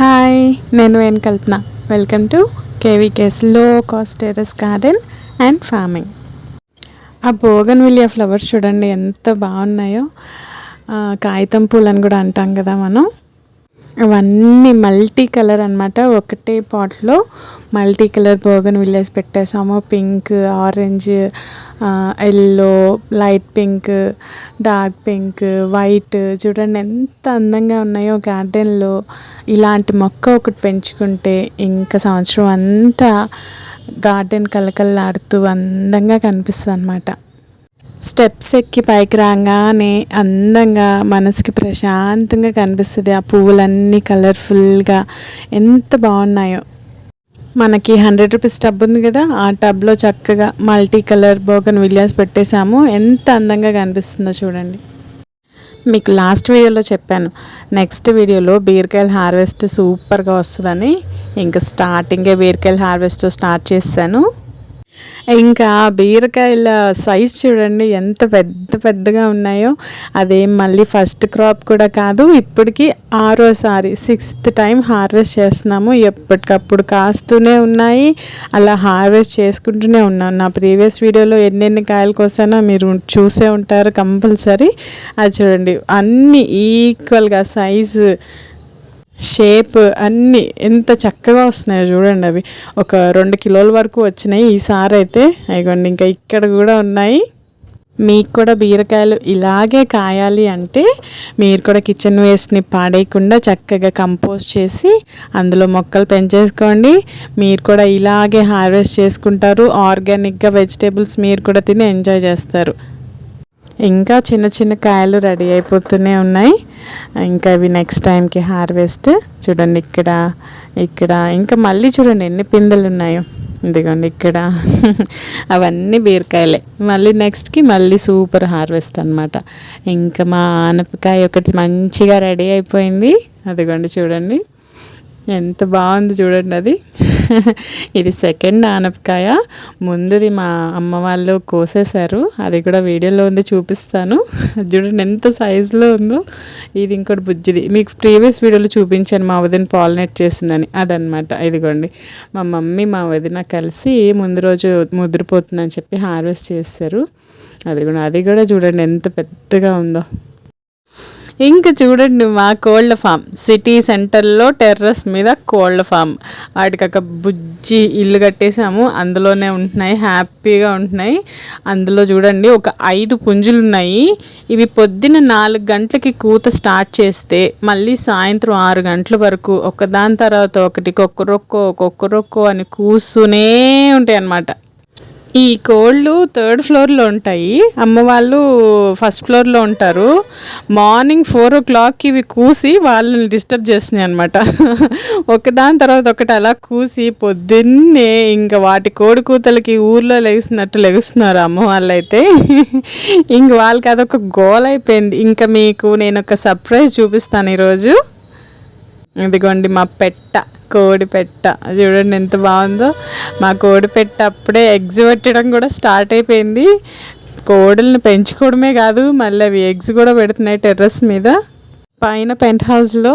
Hi నేను ఏం Kalpana. Welcome to కేవీకేస్లో cost terrace garden and farming. ఆ బోగన్ విలియా ఫ్లవర్స్ చూడండి ఎంత బాగున్నాయో. కాగితం పూలు అని కూడా అంటాం కదా మనం. అవన్నీ మల్టీ కలర్ అనమాట ఒకటే పాట్లో multi colour బోగన్ Willis పెట్టేసాము. Pink orange yellow light pink dark pink white. చూడండి ఎంత అందంగా ఉన్నాయో గార్డెన్లో. ఇలాంటి మొక్క ఒకటి పెంచుకుంటే ఇంకా సంవత్సరం అంతా గార్డెన్ కలకల్లాడుతూ అందంగా కనిపిస్తుంది అనమాట స్టెప్స్ ఎక్కి పైకి రాగానే అందంగా మనసుకి ప్రశాంతంగా కనిపిస్తుంది. ఆ పువ్వులన్నీ కలర్ఫుల్గా ఎంత బాగున్నాయో. మనకి హండ్రెడ్ రూపీస్ టబ్ ఉంది కదా ఆ టబ్లో చక్కగా మల్టీ కలర్ బోగన్ విలియాస్ పెట్టేశాము. ఎంత అందంగా కనిపిస్తుందో చూడండి. మీకు లాస్ట్ వీడియోలో చెప్పాను. నెక్స్ట్ వీడియోలో బీరకాయల హార్వెస్ట్ సూపర్గా వస్తుందని. ఇంకా స్టార్టింగే బీరకాయల హార్వెస్ట్ స్టార్ట్ చేశాను ఇంకా బీరకాయల సైజ్ చూడండి ఎంత పెద్ద పెద్దగా ఉన్నాయో. అదేం మళ్ళీ ఫస్ట్ క్రాప్ కూడా కాదు ఇప్పటికి ఆరోసారి సిక్స్త్ టైం హార్వెస్ట్ చేస్తున్నాము. ఎప్పటికప్పుడు కాస్తూనే ఉన్నాయి. అలా హార్వెస్ట్ చేసుకుంటూనే ఉన్నాను. నా ప్రీవియస్ వీడియోలో ఎన్నెన్ని కాయలు కోసానో మీరు చూసే ఉంటారు కంపల్సరీ. అది చూడండి అన్నీ ఈక్వల్గా సైజు షేప్ అన్నీ ఎంత చక్కగా వస్తున్నాయో చూడండి అవి. ఒక రెండు కిలోల వరకు వచ్చినాయి. ఈసారి అయితే అయిగోండి ఇంకా ఇక్కడ కూడా ఉన్నాయి. మీకు కూడా బీరకాయలు ఇలాగే కాయాలి అంటే మీరు కూడా కిచెన్ వేస్ట్ని పాడేయకుండా చక్కగా కంపోజ్ చేసి అందులో మొక్కలు పెంచేసుకోండి. మీరు కూడా ఇలాగే హార్వెస్ట్ చేసుకుంటారు. ఆర్గానిక్గా వెజిటేబుల్స్ మీరు కూడా తిని ఎంజాయ్ చేస్తారు. ఇంకా చిన్న చిన్న కాయలు రెడీ అయిపోతూనే ఉన్నాయి. ఇంకా ఇవి నెక్స్ట్ టైంకి హార్వెస్ట్ చూడండి ఇక్కడ ఇక్కడ. ఇంకా మళ్ళీ చూడండి ఎన్ని పిందెలు ఉన్నాయో. ఇదిగోండి ఇక్కడ. అవన్నీ బీరకాయలే. మళ్ళీ నెక్స్ట్కి మళ్ళీ సూపర్ హార్వెస్ట్ అనమాట ఇంకా మా ఆనపకాయ ఒకటి మంచిగా రెడీ అయిపోయింది. అదిగోండి చూడండి. ఎంత బాగుంది చూడండి అది. ఇది సెకండ్ ఆనపకాయ ముందుది మా అమ్మ వాళ్ళు కోసేశారు. అది కూడా వీడియోలో ఉంది చూపిస్తాను. చూడండి ఎంత సైజులో ఉందో. ఇది ఇంకోటి బుజ్జిది. మీకు ప్రీవియస్ వీడియోలో చూపించాను మా వదిన పాలినేట్ చేసిందని. అదనమాట ఇదిగోండి. మా మమ్మీ మా వదిన కలిసి ముందు రోజు ముదిరిపోతుందని చెప్పి హార్వెస్ట్ చేశారు. అది కూడా అది కూడా చూడండి ఎంత పెద్దగా ఉందో. ఇంకా చూడండి మా కోళ్ళ ఫామ్. సిటీ సెంటర్లో టెర్రస్ మీద కోళ్ళ ఫామ్. వాటికి ఒక బుజ్జి ఇల్లు కట్టేసాము అందులోనే ఉంటున్నాయి హ్యాపీగా ఉంటున్నాయి. అందులో చూడండి ఒక ఐదు పుంజులు ఉన్నాయి ఇవి పొద్దున్న నాలుగు గంటలకి కూత స్టార్ట్ చేస్తే మళ్ళీ సాయంత్రం ఆరు గంటల వరకు ఒకదాని తర్వాత ఒకటి కొక్కరొక్కో కొక్కరొక్కో అని కూస్తూనే ఉంటాయి అన్నమాట ఈ కోళ్ళు థర్డ్ ఫ్లోర్లో ఉంటాయి. అమ్మ వాళ్ళు ఫస్ట్ ఫ్లోర్లో ఉంటారు. మార్నింగ్ ఫోర్ ఓ క్లాక్కి ఇవి కూసి వాళ్ళని డిస్టర్బ్ చేస్తున్నాయి అనమాట ఒకదాని తర్వాత ఒకటి అలా కూసి పొద్దున్నే ఇంకా వాటి కోడి కూతలకి ఊర్లో లెగిసినట్టు లెగుస్తున్నారు అమ్మ వాళ్ళైతే. ఇంక వాళ్ళకి అదొక గోల్ అయిపోయింది. ఇంకా మీకు నేను ఒక సర్ప్రైజ్ చూపిస్తాను ఈరోజు. ఇదిగోండి మా పెట్ట. కోడి పెట్ట చూడండి ఎంత బాగుందో. మా కోడి పెట్ట అప్పుడే ఎగ్స్ పెట్టడం కూడా స్టార్ట్ అయిపోయింది. కోడుల్ని పెంచుకోవడమే కాదు మళ్ళీ అవి ఎగ్స్ కూడా పెడుతున్నాయి టెర్రస్ మీద. పైన పెంట్ హౌస్లో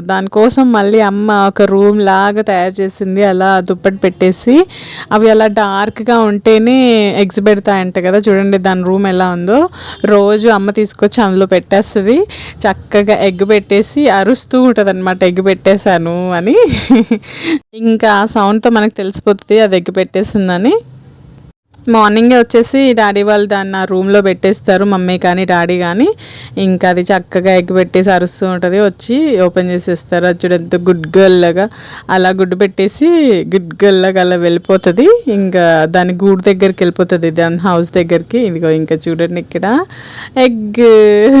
దానికోసం మళ్ళీ అమ్మ ఒక రూమ్ లాగా తయారు చేసింది. అలా దుప్పటి పెట్టేసి అవి అలా డార్క్గా ఉంటేనే ఎగ్స్ కదా. చూడండి దాని రూమ్ ఎలా ఉందో. రోజు అమ్మ తీసుకొచ్చి అందులో పెట్టేస్తుంది. చక్కగా ఎగ్ పెట్టేసి అరుస్తూ ఉంటుంది అనమాట ఎగ్ పెట్టేశాను అని. ఇంకా సౌండ్తో మనకు తెలిసిపోతుంది అది ఎగ్ పెట్టేసిందని. మార్నింగే వచ్చేసి డాడీ వాళ్ళు దాన్ని ఆ రూమ్లో పెట్టేస్తారు మమ్మీ కానీ డాడీ కానీ. ఇంకా అది చక్కగా ఎగ్ పెట్టేసి అరుస్తూ ఉంటుంది. వచ్చి ఓపెన్ చేసేస్తారు. అది చూడంత గుడ్ గర్ల్ లాగా. అలా గుడ్డు పెట్టేసి గుడ్ గర్ల్ లాగా అలా వెళ్ళిపోతుంది. ఇంకా దాని గూడు దగ్గరికి వెళ్ళిపోతుంది. దాని హౌస్ దగ్గరికి. ఇదిగో ఇంకా చూడండి ఇక్కడ. ఎగ్.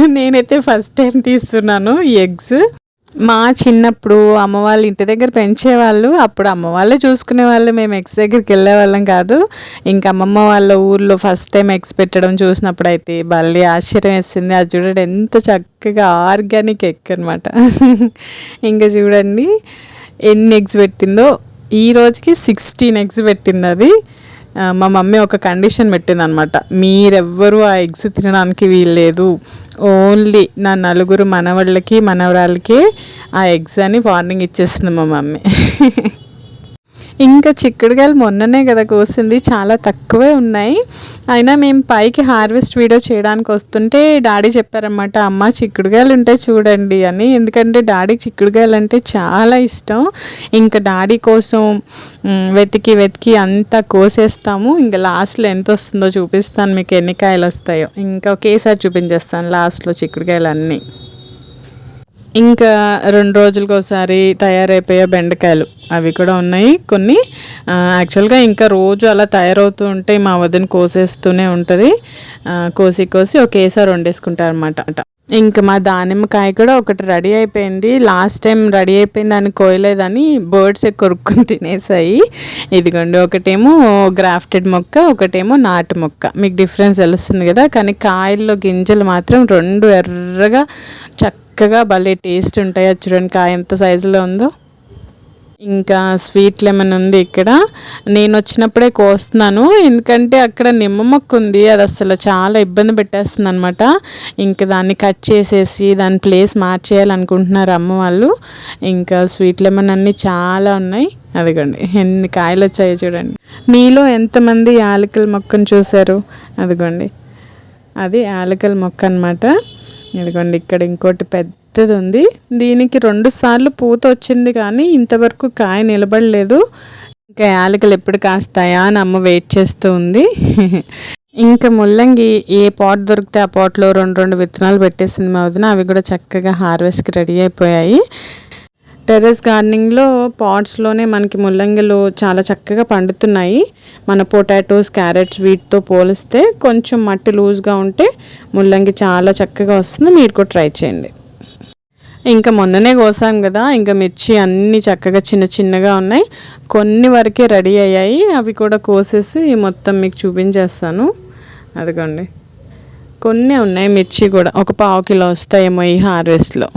నేనైతే ఫస్ట్ టైం తీస్తున్నాను ఈ ఎగ్స్. మా చిన్నప్పుడు అమ్మ వాళ్ళ ఇంటి దగ్గర పెంచేవాళ్ళు అప్పుడు అమ్మ వాళ్ళే చూసుకునే వాళ్ళు. మేము ఎగ్స్ దగ్గరికి వెళ్ళే వాళ్ళం కాదు. ఇంకా అమ్మమ్మ వాళ్ళ ఊర్లో ఫస్ట్ టైం ఎగ్స్ పెట్టడం చూసినప్పుడు అయితే భలే ఆశ్చర్యం వేసింది. అది చూడండి ఎంత చక్కగా ఆర్గానిక్ ఎగ్ అనమాట ఇంకా చూడండి ఎన్ని ఎగ్స్ పెట్టిందో. ఈ రోజుకి సిక్స్టీన్ ఎగ్స్ పెట్టింది అది. మా మమ్మీ ఒక కండిషన్ పెట్టిందనమాట. మీరెవ్వరూ ఆ ఎగ్స్ తినడానికి వీల్లేదు. ఓన్లీ నా నలుగురు మనవాళ్ళకి మనవరాలకి ఆ ఎగ్స్ అని వార్నింగ్ ఇచ్చేసింది మా మమ్మీ. ఇంకా చిక్కుడుకాయలు మొన్ననే కదా కోసింది చాలా తక్కువే ఉన్నాయి. అయినా మేము పైకి హార్వెస్ట్ వీడియో చేయడానికి వస్తుంటే డాడీ చెప్పారనమాట అమ్మ చిక్కుడుకాయలు ఉంటే చూడండి అని. ఎందుకంటే డాడీ చిక్కుడుకాయలు అంటే చాలా ఇష్టం. ఇంకా డాడీ కోసం వెతికి వెతికి అంతా కోసేస్తాము. ఇంకా లాస్ట్లో ఎంత వస్తుందో చూపిస్తాను మీకు ఎన్ని కాయలు వస్తాయో. ఇంకా ఒకేసారి చూపించేస్తాను లాస్ట్లో చిక్కుడుకాయలు అన్నీ. ఇంకా రెండు రోజులకు ఒకసారి తయారైపోయే బెండకాయలు. అవి కూడా ఉన్నాయి కొన్ని. యాక్చువల్గా ఇంకా రోజు అలా తయారవుతూ ఉంటే మా వదిన కోసేస్తూనే ఉంటుంది. కోసి కోసి ఒకేసారి వండేసుకుంటారు అనమాట ఇంకా మా దానిమ్మకాయ కూడా ఒకటి రెడీ అయిపోయింది. లాస్ట్ టైం రెడీ అయిపోయింది అని కోయలేదని బర్డ్స్ కొరుక్కుని తినేసాయి. ఇదిగోండి ఒకటేమో గ్రాఫ్టెడ్ మొక్క ఒకటేమో నాటు మొక్క. మీకు డిఫరెన్స్ తెలుస్తుంది కదా? కానీ కాయల్లో గింజలు మాత్రం రెండు ఎర్రగా చక్క చక్కగా భలే టేస్ట్ ఉంటాయి. అది చూడండి కాయ ఎంత సైజులో ఉందో. ఇంకా స్వీట్ లెమన్ ఉంది ఇక్కడ. నేను వచ్చినప్పుడే కోస్తున్నాను. ఎందుకంటే అక్కడ నిమ్మ మొక్క ఉంది. అది అసలు చాలా ఇబ్బంది పెట్టేస్తుంది అనమాట ఇంకా దాన్ని కట్ చేసేసి దాని ప్లేస్ మార్చేయాలనుకుంటున్నారు అమ్మ వాళ్ళు. ఇంకా స్వీట్ లెమన్ అన్నీ చాలా ఉన్నాయి. అదిగోండి ఎన్ని కాయలు వచ్చాయో చూడండి. మీలో ఎంతమంది యాలకుల మొక్కను చూశారు? అదిగోండి. అది యాలకల మొక్క అనమాట ఇదిగోండి ఇక్కడ ఇంకోటి పెద్దది ఉంది దీనికి రెండు సార్లు పూత వచ్చింది కానీ ఇంతవరకు కాయ నిలబడలేదు. ఇంకా యాలకలు ఎప్పుడు కాస్తాయా అని అమ్మ వెయిట్ చేస్తూ ఉంది. ఇంకా ముల్లంగి ఏ పాట్ దొరికితే ఆ పాట్లో రెండు రెండు విత్తనాలు పెట్టేసింది మా వదిన. అవి కూడా చక్కగా హార్వెస్ట్కి రెడీ అయిపోయాయి. టెర్రస్ గార్డెనింగ్లో పాట్స్లోనే మనకి ముల్లంగిలు చాలా చక్కగా పండుతున్నాయి. మన పొటాటోస్ క్యారెట్స్ వీటితో పోలిస్తే కొంచెం మట్టి లూజ్గా ఉంటే ముల్లంగి చాలా చక్కగా వస్తుంది. మీరు కూడా ట్రై చేయండి. ఇంకా మొన్ననే కోసాం కదా ఇంకా మిర్చి అన్నీ చక్కగా చిన్న చిన్నగా ఉన్నాయి. కొన్ని వరకే రెడీ అయ్యాయి. అవి కూడా కోసేసి మొత్తం మీకు చూపించేస్తాను. అదిగోండి. కొన్ని ఉన్నాయి మిర్చి కూడా. ఒక పావు కిలో వస్తాయేమో ఈ హార్వెస్ట్లో.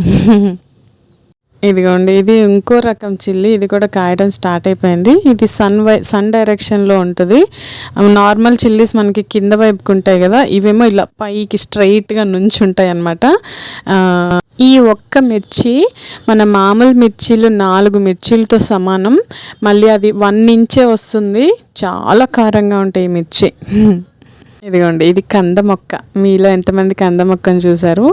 ఇదిగోండి ఇది ఇంకో రకం చిల్లి. ఇది కూడా కాయడం స్టార్ట్ అయిపోయింది. ఇది సన్ వై సన్ డైరెక్షన్లో ఉంటుంది. నార్మల్ చిల్లీస్ మనకి కింద వైపుకు ఉంటాయి కదా ఇవేమో ఇలా పైకి స్ట్రైట్గా నుంచి ఉంటాయి అన్నమాట ఈ ఒక్క మిర్చి మన మామూలు మిర్చీలు నాలుగు మిర్చీలతో సమానం. మళ్ళీ అది వన్ ఇంచే వస్తుంది. చాలా కారంగా ఉంటాయి ఈ మిర్చి. ఇదిగోండి ఇది కంద మొక్క. మీలో ఎంతమంది కంద మొక్కను చూసారు?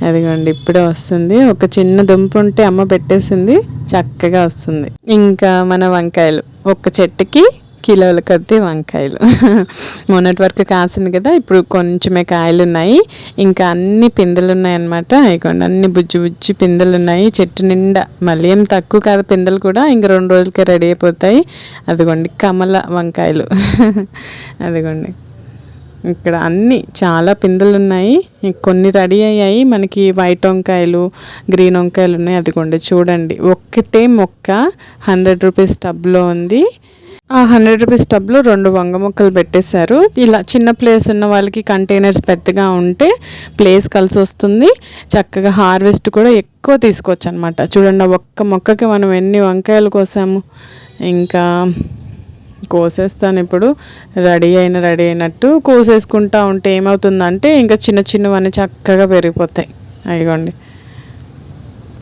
అదిగోండి ఇప్పుడే వస్తుంది. ఒక చిన్న దుంప ఉంటే అమ్మ పెట్టేసింది చక్కగా వస్తుంది. ఇంకా మన వంకాయలు. ఒక్క చెట్టుకి కిలోల కొద్దీ వంకాయలు. మొన్నటి వరకు కాసింది కదా ఇప్పుడు కొంచెమే కాయలు ఉన్నాయి ఇంకా అన్ని పిందెలు ఉన్నాయి అన్నమాట అన్ని బుజ్జి బుజ్జి పిందెలు ఉన్నాయి చెట్టు నిండా మళ్ళీ ఏం తక్కువ కాదు పిందెలు కూడా ఇంక రెండు రోజులకే రెడీ అయిపోతాయి. అదిగోండి కమల వంకాయలు. అదిగోండి. ఇక్కడ అన్ని చాలా పిందెలు ఉన్నాయి కొన్ని రెడీ అయ్యాయి. మనకి వైట్ వంకాయలు గ్రీన్ వంకాయలు ఉన్నాయి. అదిగోండి చూడండి. ఒక్కటే మొక్క హండ్రెడ్ రూపీస్ టబ్లో ఉంది. ఆ హండ్రెడ్ రూపీస్ టబ్లో రెండు వంగ మొక్కలు పెట్టేశారు. ఇలా చిన్న ప్లేస్ ఉన్న వాళ్ళకి కంటైనర్స్ పెద్దగా ఉంటే ప్లేస్ కలిసి వస్తుంది. చక్కగా హార్వెస్ట్ కూడా ఎక్కువ తీసుకోవచ్చు అనమాట చూడండి ఒక్క మొక్కకి మనం ఎన్ని వంకాయలు కోసాము. ఇంకా కోసేస్తాను ఇప్పుడు. రెడీ అయిన రెడీ అయినట్టు కోసేసుకుంటా ఉంటే ఏమవుతుందంటే ఇంకా చిన్న చిన్నవన్నీ చక్కగా పెరిగిపోతాయి. అయ్యండి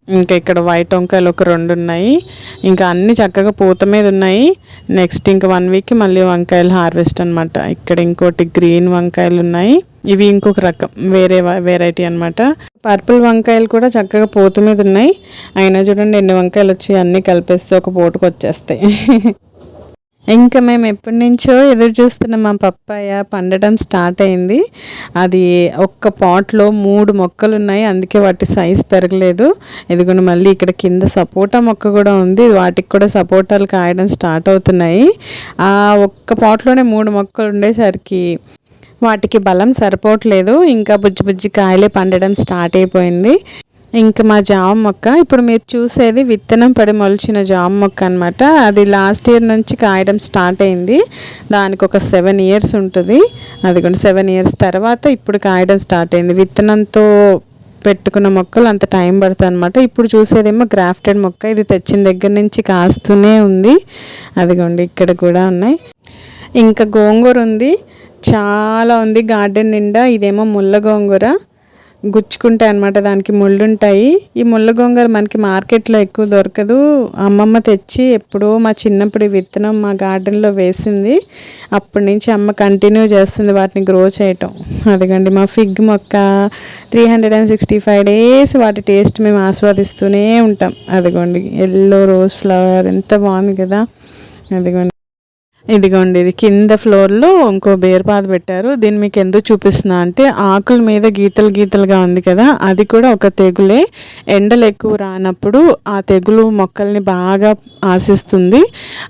ఇంకా ఇక్కడ వైట్ వంకాయలు ఒక రెండు ఉన్నాయి. ఇంకా అన్ని చక్కగా పూత మీద ఉన్నాయి. నెక్స్ట్ ఇంకా వన్ వీక్కి మళ్ళీ వంకాయలు హార్వెస్ట్ అనమాట ఇక్కడ ఇంకోటి గ్రీన్ వంకాయలు ఉన్నాయి. ఇవి ఇంకొక రకం వేరే వెరైటీ అనమాట పర్పుల్ వంకాయలు కూడా చక్కగా పూత మీద ఉన్నాయి. అయినా చూడండి ఎన్ని వంకాయలు వచ్చి అన్నీ కలిపేస్తే ఒక పూటకు వచ్చేస్తాయి. ఇంకా మేము ఎప్పటి నుంచో ఎదురు చూస్తున్న మా పప్పాయ పండడం స్టార్ట్ అయింది. అది ఒక్క పాట్లో మూడు మొక్కలు ఉన్నాయి. అందుకే వాటి సైజ్ పెరగలేదు. ఇదిగోండి మళ్ళీ ఇక్కడ కింద సపోటా మొక్క కూడా ఉంది. వాటికి కూడా సపోటాలు కాయడం స్టార్ట్ అవుతున్నాయి. ఆ ఒక్క పాట్లోనే మూడు మొక్కలు ఉండేసరికి వాటికి బలం సరిపోవట్లేదు. ఇంకా బుజ్జి బుజ్జి కాయలే పండడం స్టార్ట్ అయిపోయింది. ఇంకా మా జామ మొక్క ఇప్పుడు మీరు చూసేది విత్తనం పడి మొలిచిన జామ మొక్క అనమాట అది లాస్ట్ ఇయర్ నుంచి కాయడం స్టార్ట్ అయింది. దానికి ఒక సెవెన్ ఇయర్స్ ఉంటుంది. అది కూడా సెవెన్ ఇయర్స్ తర్వాత ఇప్పుడు కాయడం స్టార్ట్ అయింది. విత్తనంతో పెట్టుకున్న మొక్కలు అంత టైం పడుతుంది అనమాట ఇప్పుడు చూసేదేమో గ్రాఫ్టెడ్ మొక్క. ఇది తెచ్చిన దగ్గర నుంచి కాస్తూనే ఉంది. అదిగోండి ఇక్కడ కూడా ఉన్నాయి. ఇంకా గోంగూర ఉంది. చాలా ఉంది. గార్డెన్ నిండా ఇదేమో ముళ్ళ గోంగూర. గుచ్చుకుంటాయి అనమాట దానికి ముళ్ళు ఉంటాయి ఈ ముళ్ళ గోంగూర మనకి మార్కెట్లో ఎక్కువ దొరకదు. అమ్మమ్మ తెచ్చి ఎప్పుడో మా చిన్నప్పుడు విత్తనం మా గార్డెన్లో వేసింది. అప్పటి నుంచి అమ్మ కంటిన్యూ చేస్తుంది వాటిని గ్రో చేయటం. అదిగండి మా ఫిగ్ మొక్క three hundred and sixty five days వాటి టేస్ట్ మేము ఆస్వాదిస్తూనే ఉంటాం. అదిగోండి ఎల్లో రోజ్ ఫ్లవర్ ఎంత బాగుంది కదా. అదిగోండి. ఇదిగోండి ఇది కింద ఫ్లోర్లో ఇంకో బేర్పాద పెట్టారు. దీన్ని మీకు ఎందుకు చూపిస్తున్నా అంటే ఆకుల మీద గీతలు గీతలుగా ఉంది కదా అది కూడా ఒక తెగులే. ఎండలు ఎక్కువ రానప్పుడు ఆ తెగులు మొక్కల్ని బాగా ఆశిస్తుంది.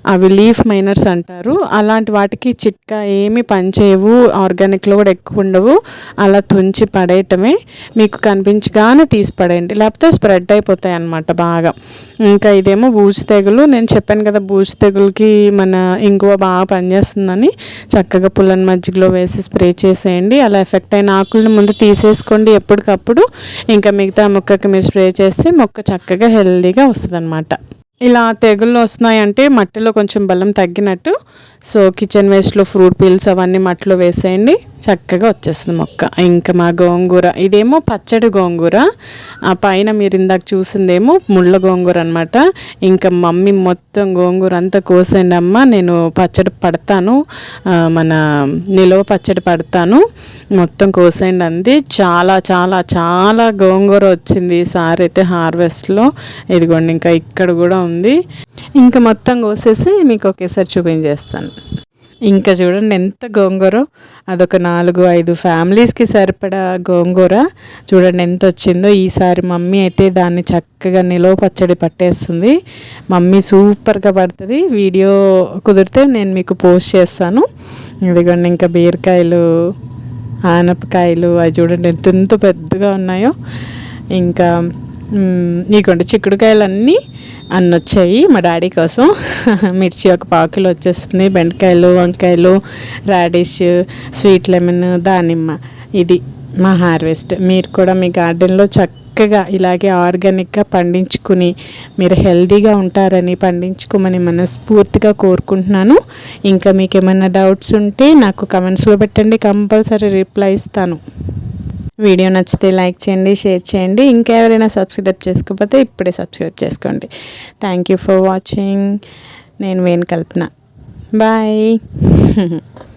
అవి లీఫ్ మైనర్స్ అంటారు. అలాంటి వాటికి చిట్కా ఏమి పనిచేయవు ఆర్గానిక్లో కూడా ఎక్కువ ఉండవు. అలా తుంచి పడేయటమే మీకు కనిపించగానే తీసి పడేయండి. లేకపోతే స్ప్రెడ్ అయిపోతాయి అన్నమాట బాగా. ఇంకా ఇదేమో బూజు తెగులు. నేను చెప్పాను కదా బూజు తెగులకి మన ఇంగువ బాగా పనిచేస్తుందని చక్కగా పుల్లని మజ్జిగలో వేసి స్ప్రే చేసేయండి. అలా ఎఫెక్ట్ అయిన ఆకులను ముందు తీసేసుకోండి ఎప్పటికప్పుడు. ఇంకా మిగతా మొక్కకి మీరు స్ప్రే చేస్తే మొక్క చక్కగా హెల్దీగా వస్తుంది ఇలా తెగుళ్ళు వస్తున్నాయంటే మట్టిలో కొంచెం బలం తగ్గినట్టు. సో కిచెన్ వేస్ట్లో ఫ్రూట్ పీల్స్ అవన్నీ మట్టిలో వేసేయండి. చక్కగా వచ్చేస్తుంది మొక్క. ఇంకా మా గోంగూర ఇదేమో పచ్చడి గోంగూర. ఆ పైన మీరు ఇందాక చూసిందేమో ముళ్ళ గోంగూర అనమాట ఇంకా మమ్మీ మొత్తం గోంగూర అంతా కోసండి అమ్మ నేను పచ్చడి పడతాను. మన నిలవ పచ్చడి పడతాను. మొత్తం కోసేయండి అంది. చాలా చాలా చాలా గోంగూర వచ్చింది ఈసారి అయితే హార్వెస్ట్లో ఇదిగోండి ఇంకా ఇక్కడ కూడా ఉంది. ఇంకా మొత్తం కోసేసి మీకు ఒకేసారి చూపించేస్తాను. ఇంకా చూడండి ఎంత గోంగూర. అదొక నాలుగు ఐదు ఫ్యామిలీస్కి సరిపడా గోంగూర. చూడండి ఎంత వచ్చిందో. ఈసారి మమ్మీ అయితే దాన్ని చక్కగా నిలవ పచ్చడి పట్టేస్తుంది. మమ్మీ సూపర్గా పడుతుంది. వీడియో కుదిరితే నేను మీకు పోస్ట్ చేస్తాను. ఇదిగోండి ఇంకా బీరకాయలు ఆనపకాయలు అవి చూడండి ఎంత ఎంత పెద్దగా ఉన్నాయో. ఇంకా నీకుంటే చిక్కుడుకాయలు అన్నీ అన్నీ వచ్చాయి మా డాడీ కోసం. మిర్చి ఒక పావుకిలో వచ్చేస్తుంది. బెండకాయలు వంకాయలు రాడిష్ స్వీట్ లెమన్ దానిమ్మ. ఇది మా హార్వెస్ట్. మీరు కూడా మీ గార్డెన్లో చక్కగా ఇలాగే ఆర్గానిక్గా పండించుకుని మీరు హెల్దీగా ఉంటారని పండించుకోమని మనస్ఫూర్తిగా కోరుకుంటున్నాను. ఇంకా మీకు ఏమైనా డౌట్స్ ఉంటే నాకు కమెంట్స్లో పెట్టండి. కంపల్సరీ రిప్లై ఇస్తాను. వీడియో నచ్చితే లైక్ చేయండి షేర్ చేయండి. ఇంకా ఎవరైనా సబ్స్క్రైబ్ చేసుకోకపోతే ఇప్పుడే సబ్స్క్రైబ్ చేసుకోండి. థ్యాంక్ యూ ఫర్ వాచింగ్ నేను వేణు కల్పన. బాయ్